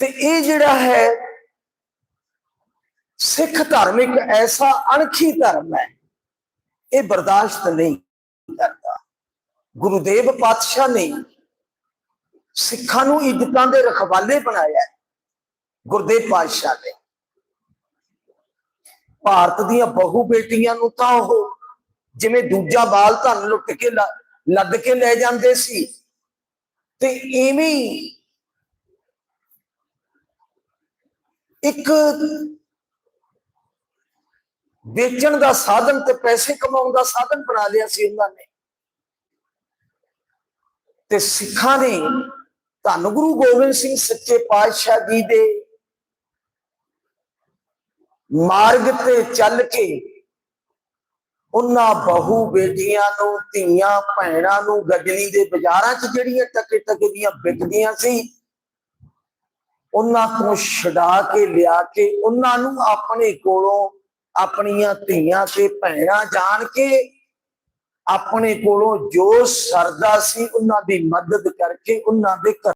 ਤੇ ਇਹ ਜਿਹੜਾ ਹੈ, ਸਿੱਖ ਧਰਮ ਇੱਕ ਐਸਾ ਅਣਖੀ ਧਰਮ ਹੈ। ਇਹ ਬਰਦਾਸ਼ਤ ਨਹੀਂ ਕਰਦਾ। ਗੁਰੂਦੇਵ ਪਾਤਸ਼ਾਹ ਨੇ ਸਿੱਖਾਂ ਨੂੰ ਇੱਜ਼ਤਾਂ ਦੇ ਰਖਵਾਲੇ ਬਣਾਇਆ ਗੁਰਦੇਵ ਪਾਤਸ਼ਾਹ ਨੇ ਭਾਰਤ ਦੀਆਂ ਬਹੁ ਬੇਟੀਆਂ ਨੂੰ ਤਾਂ ਉਹ ਜਿਵੇਂ ਦੂਜਾ ਬਾਲ ਧਨ ਲੁੱਟ ਕੇ ਲ- ਲੱਦ ਕੇ ਲੈ ਜਾਂਦੇ ਸੀ, ਤੇ ਐਵੇਂ ਹੀ ਇੱਕ ਵੇਚਣ ਦਾ ਸਾਧਨ ਤੇ ਪੈਸੇ ਕਮਾਉਣ ਦਾ ਸਾਧਨ ਬਣਾ ਲਿਆ ਸੀ ਉਹਨਾਂ ਨੇ। ਤੇ ਸਿੱਖਾਂ ਨੇ ਧੰਨ ਗੁਰੂ ਗੋਬਿੰਦ ਸਿੰਘ ਸੱਚੇ ਪਾਤਸ਼ਾਹ ਜੀ ਦੇ ਮਾਰਗ ਤੇ ਚੱਲ ਕੇ ਉਹਨਾਂ ਬਹੂ ਬੇਟੀਆਂ ਨੂੰ, ਧੀਆਂ, ਭੈਣਾਂ ਨੂੰ ਗੱਜਣੀ ਦੇ ਬਾਜ਼ਾਰਾਂ 'ਚ ਜਿਹੜੀਆਂ ਟਕੇ ਟਕੇ ਦੀਆਂ ਵਿਕਦੀਆਂ ਸੀ ਉਹਨਾਂ ਤੋਂ ਛਡਾ ਕੇ ਲਿਆ ਕੇ ਉਹਨਾਂ ਨੂੰ ਆਪਣੇ ਕੋਲੋਂ ਆਪਣੀਆਂ ਧੀਆਂ ਤੇ ਭੈਣਾਂ ਜਾਣ ਕੇ ਆਪਣੇ ਕੋਲੋਂ ਜੋ ਸਰਦਾ ਸੀ ਉਹਨਾਂ ਦੀ ਮਦਦ ਕਰਕੇ ਉਹਨਾਂ ਦੇ ਘਰ